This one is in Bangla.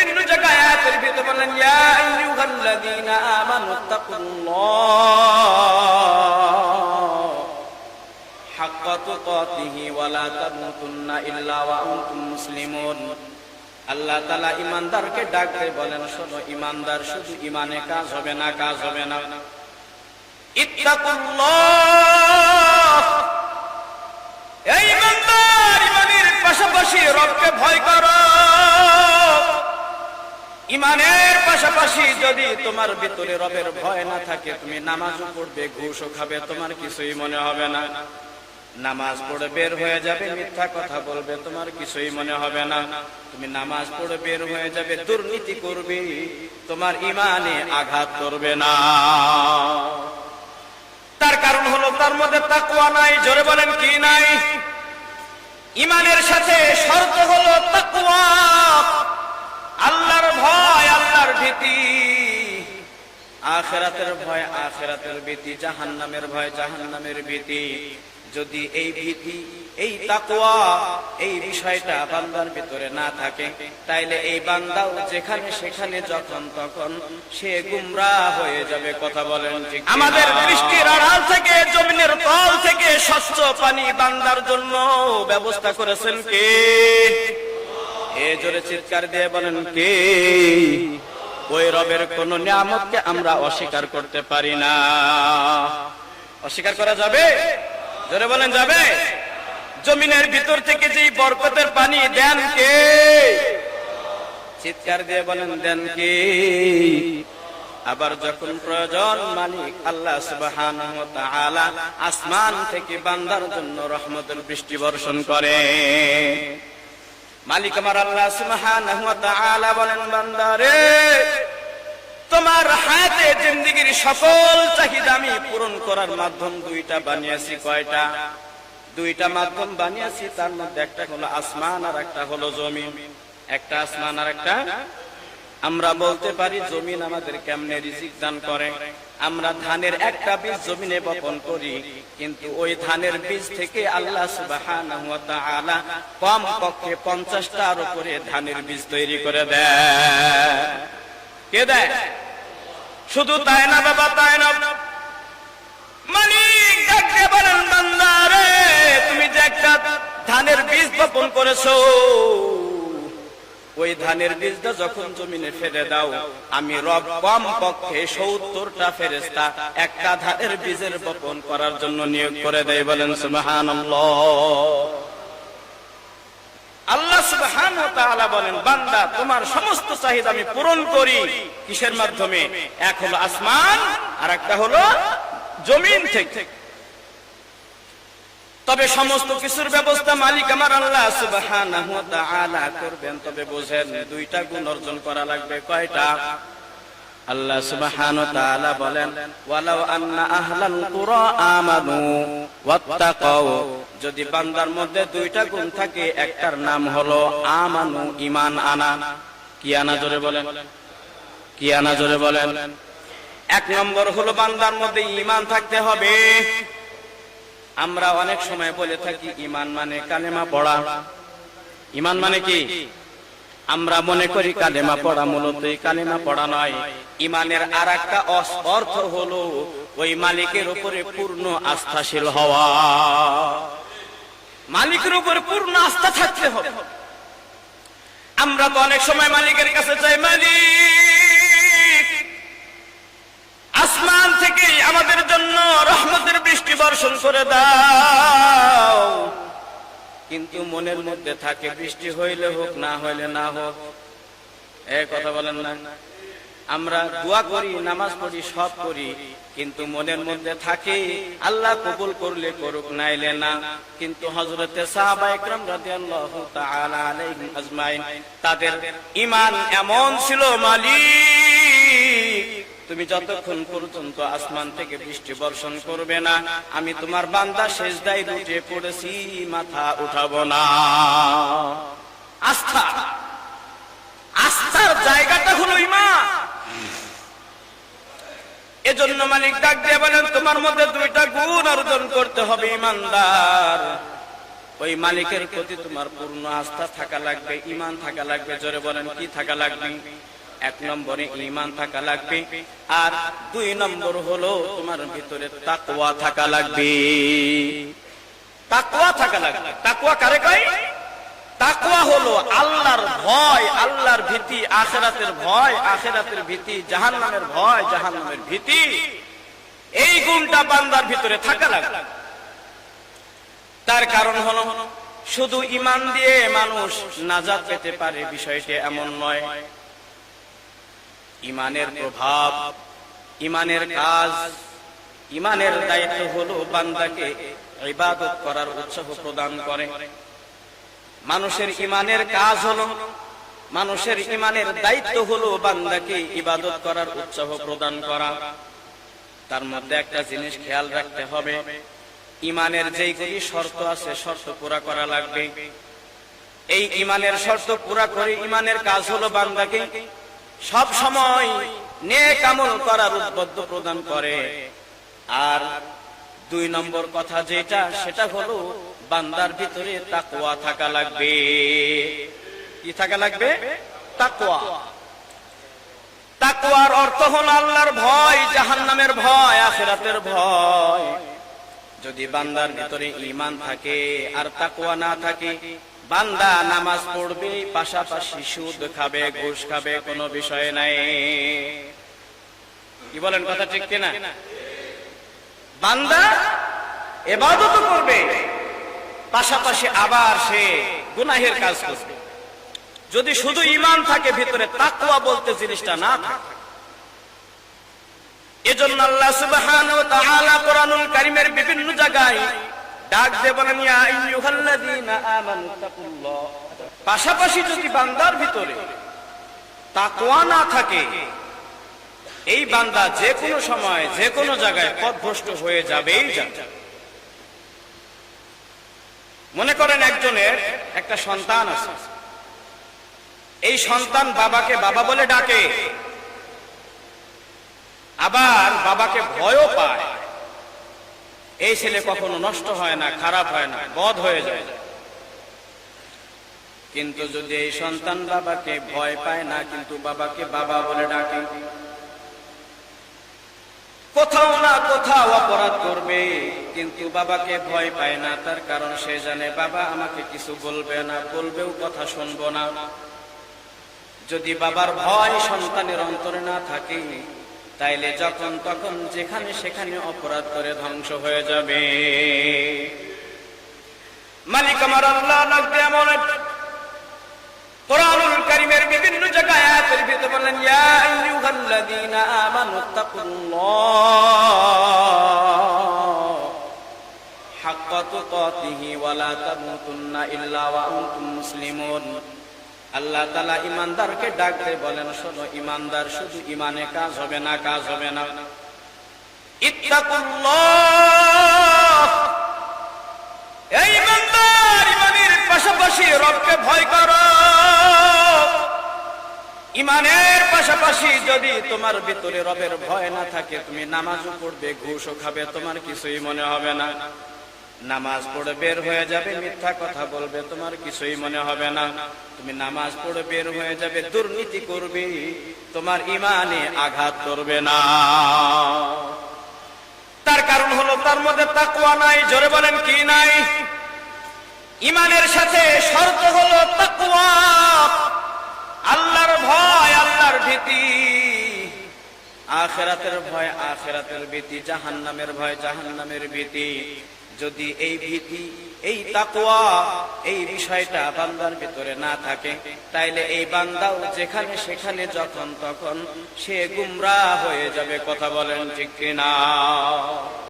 বিভিন্ন জায়গায় আয়াতের ভিতরে বলেন ইয়া আইয়ুহাল্লাযীনা আমানু তাকুল্লাহ হাক্কা তুকাতিহি তামুতুন্না ইল্লা ওয়া আনতুম মুসলিমুন। আল্লাহ তাআলা ঈমানদারকে ডাকতে বলেন, শোনো, ঈমানদার শুধু ঈমানে কাজ হবে না, কাজ হবে না। ইত্তাকুল্লাহ, এই ঈমানদার ঈমানের পাশাপাশি রবকে ভয় করো। ইমানের পাশাপাশি যদি তোমার ভিতরে রবের ভয় না থাকে, তুমি নামাজও পড়বে, ঘুষও খাবে, তোমার কিছুই মনে হবে না। নামাজ পড়ে বের হয়ে যাবে, মিথ্যা কথা বলবে, তোমার কিছুই মনে হবে না। তুমি নামাজ পড়ে বের হয়ে যাবে, দুর্নীতি করবে, তোমার ইমানে আঘাত করবে না। তার কারণ হলো, তার মধ্যে তাকুয়া নাই, জোরে বলেন কি নাই? ইমানের সাথে শর্ত হলো তাকুয়া আল্লাহর ভয়, আল্লাহর ভীতি। আখেরাতের ভয়, আখেরাতের ভীতি, জাহান্নামের ভয়, জাহান্নামের ভীতি। যদি এই ভীতি, এই তাকওয়া, এই বিষয়টা বান্দার ভিতরে না থাকে, তাইলে এই বান্দাও যেখানে সেখানে যখন তখন সে গুমরা হয়ে যাবে, কথা বলেন আমাদের বৃষ্টির আড়াল থেকে, জমিনের তল থেকে স্বচ্ছ পানি বান্দার জন্য ব্যবস্থা করেছেন কে? এ জোরে চিৎকার দিয়ে বলেন, কে? ওই রবের কোন নিয়ামতকে আমরা অস্বীকার করতে পারি না। অস্বীকার করা যাবে? জোরে বলেন, যাবে? জমিনের ভিতর থেকে যেই বরকতের পানি দেন কে? চিৎকার দিয়ে বলেন, দেন কে? আবার যখন প্রয়োজন, মালিক আল্লাহ সুবহানাহু ওয়া আসমান থেকে বান্দার জন্য রহমতের বৃষ্টি বর্ষণ করে। মালিক আমার আল্লাহ সুবহানাহু ওয়া তাআলা বলেন বান্দারে তোমার হাতে জিন্দেগীর সকল চাহিদা আমি পূরণ করার মাধ্যম দুইটা বানিয়েছি, কয়টা? দুইটা মাধ্যম বানিয়েছি, তার মধ্যে একটা হলো আসমান আর একটা হলো জমিন। একটা আসমান আর একটা আমরা বলতে পারি জমিন আমাদের কেমনে রিজিক দান করে? আমরা ধানের একটা বীজ জমিনে বপন করি, কিন্তু ওই ধানের বীজ থেকে আল্লাহ তাআলা কম পক্ষে 50টার উপরে ধানের বীজ তৈরি করে দেয়। কে দেয়? শুধু তাই না বাবা, তাই না? মালিক ডাকতে বলেন বান্দারে তুমি যে একটা ধানের বীজ বপন করেছ ওই ধানের বীজটা যখন জমিনে ফেলে দাও, আমি রব কম পক্ষে সত্তরটা ফেরেস্তা একটা ধানের বীজের বপন করার জন্য নিয়োগ করে দেয় বলেন, সুবহানাল্লাহ। আল্লাহ তাআলা বলেন, বান্দা, তোমার সমস্ত চাহিদা আমি পূরণ করি। কিসের মাধ্যমে? এক হলো আসমান আর একটা হলো জমিন থেকে। তবে সমস্ত কিছুর ব্যবস্থা মালিক আমার আল্লাহ সুবহানাহু করবেন। তবে বুঝেন দুইটা গুণ অর্জন করা লাগবে। কয়টা? আল্লাহ সুবহানাহু তাআলা বলেন, ওয়ালাউ আন্না আহলাল কুরা আমানু ওয়াত্তাকাও যদি বান্দার মধ্যে দুইটা গুণ থাকে, একটার নাম হলো আমানু, ঈমান আনা। কি আনা জোরে বলেন? কি আনা জোরে বলেন? এক নম্বর হলো বান্দার মধ্যে ঈমান থাকতে হবে। আমরা অনেক সময় বলে থাকি ঈমান মানে কালেমা পড়া। ঈমান মানে কি? আমরা মনে করি কালেমা পড়া মূলত কালেমা পড়া নয়। ইমানের আর একটা অর্থ হলো ওই মালিকের উপরে পূর্ণ আস্থাশীল হওয়া। মালিকের উপরে পূর্ণ আস্থা থাকতে হবে। আমরা তো অনেক সময় মালিকের কাছে চাই, মালিক, আসমান থেকে আমাদের জন্য রহমতের বৃষ্টি বর্ষণ করে দাও। কিন্তু মনের মধ্যে থাকে, বৃষ্টি হইলে হোক, না হইলে না হোক। এ কথা বলেন না। আমরা দোয়া করি, নামাজ পড়ি, সব করি, কিন্তু মনের মধ্যে থাকে, আল্লাহ কবুল করলে করুক, নাইলে না। কিন্তু হজরতে সাহাবা একরাম রাদিয়াল্লাহু তাআলা আলাইহিম আজমাইন, তাদের ঈমান এমন ছিল মালিক। তুমি যতক্ষণ পর্যন্ত আসমান থেকে বৃষ্টি বর্ষণ করবে না, আমি তোমার বান্দা শেষদাই রুটে পড়েছি, মাথা উঠাবো না। আস্থা। আস্থার জায়গাটা হলো ইমান এজন্য মালিক ডাক দিয়ে বলেন, তোমার মধ্যে দুইটা গুণ অর্জন করতে হবে ইমানদার ওই মালিকের প্রতি তোমার পূর্ণ আস্থা থাকা লাগবে ইমান থাকা লাগবে, জোরে বলেন, কি থাকা লাগবে? এক নম্বরে ইমান থাকা লাগবে আর দুই নম্বর হলো তোমার ভিতরে তাকওয়া থাকা লাগবে। তাকওয়া থাকা লাগবে। তাকওয়া কারে কয়? তাকওয়া হলো আল্লাহর ভয়, আল্লাহর ভীতি, আখেরাতের ভয়, আখেরাতের ভীতি, জাহান্নামের ভয়, জাহান্নামের ভীতি। এই গুণটা বান্দার ভিতরে থাকা লাগবে। তার কারণ হলো শুধু ইমান দিয়ে মানুষ নাজাত পেতে পারে, বিষয়টি এমন নয়। ইমানের প্রভাব, ইমানের কাজ, ইমানের দায়িত্ব হলো বান্দাকে ইবাদত করার উৎসাহ প্রদান করে। মানুষের ইমানের কাজ হলো, মানুষের ইমানের দায়িত্ব হলো বান্দাকে ইবাদত করার উৎসাহ প্রদান করা। তার মধ্যে একটা জিনিস খেয়াল রাখতে হবে, ইমানের যেইগুলি শর্ত আছে শর্ত পুরা করা লাগবে। এই ইমানের শর্ত পুরা করে ইমানের কাজ হলো বান্দাকে সব সময় নেক আমল করার উদ্বুদ্ধ প্রদান করে। আর দুই নম্বর কথা যেটা, সেটা হলো বান্দার ভিতরে তাকওয়া থাকা লাগবে। কি থাকা লাগবে? তাকওয়া। তাকওয়ার অর্থ হলো আল্লাহর ভয়, জাহান্নামের ভয়, আখেরাতের ভয়। যদি বান্দার ভিতরে ইমান থাকে আর তাকওয়া না থাকে বান্দা নামাজ পড়বে, পাশাপাশি সুদ খাবে, ঘুষ খাবে, কোনো বিষয় নাই। কি বলেন কথা ঠিক কিনা? বান্দা এবাদত করবে, পাশাপাশি আবার সে গুনাহের কাজ করবে। যদি শুধু ইমান থাকে, ভিতরে তাকওয়া বলতে জিনিসটা না থাকে। এজন্য আল্লাহ সুবহানাহু ওয়া তাআলা কোরআনুল কারীমের বিভিন্ন জায়গায় ডাক দিয়ে বলেন পাশাপাশি যদি বান্দার ভিতরে তাকওয়া না থাকে, এই বান্দা যে কোনো সময়, যে কোনো জায়গায় পথভ্রষ্ট হয়ে যাবেই যাবে। মনে করেন একজনের একটা সন্তান আছে। এই সন্তান বাবাকে বাবা বলে ডাকে। আবার বাবাকে ভয়ও পায়। এই ছেলে কখনো নষ্ট হয় না, খারাপ হয় না, বধ হয়ে যায়। কিন্তু যদি এই সন্তান বাবাকে ভয় পায় না, কিন্তু বাবাকে বাবা বলে ডাকে, কোথাও না কোথাও অপরাধ করবে, কিন্তু বাবাকে ভয় পায় না, তার কারণ সে জানে, বাবা আমাকে কিছু বলবে না, বলবেও কথা শুনব না। যদি বাবার ভয় সন্তানের অন্তরে না থাকে তাইলে যখন তখন যেখানে সেখানে অপরাধ করে ধ্বংস হয়ে যাবে। মালিক আমার আল্লাহ এমন কোরআনুল বিভিন্ন আল্লাহ তালা ইমানদারকে ডাকতে বলেন, শোনো ইমানদার শুধু ইমানে কাজ হবে না, কাজ হবে না। এই ইমানদার ইমানের পাশাপাশি রবকে ভয় করো। ইমানের পাশাপাশি যদি তোমার ভিতরে রবের ভয় না থাকে, তুমি নামাজও পড়বে, ঘুষও খাবে, তোমার কিছুই মনে হবে না। নামাজ পড়ে বের হয়ে যাবে, মিথ্যা কথা বলবে, তোমার কিছুই মনে হবে না। তুমি নামাজ পড়ে বের হয়ে যাবে, দুর্নীতি করবে, তোমার ইমানে আঘাত করবে না। তার কারণ হলো, তার মধ্যে তাকুয়া নাই, জোরে বলেন কি নাই? ইমানের সাথে শর্ত হলো তাকুয়া আল্লাহর ভয়, আল্লাহর ভীতি। আখেরাতের ভয়, আখেরাতের ভীতি, জাহান্নামের ভয়, জাহান্নামের ভীতি। যদি এই ভীতি, এই তাকুয়া এই বিষয়টা বান্দার ভিতরে না থাকে, তাইলে এই বান্দাও যেখানে সেখানে যখন তখন সে গুমরা হয়ে যাবে, কথা বলেন ঠিক কিনা?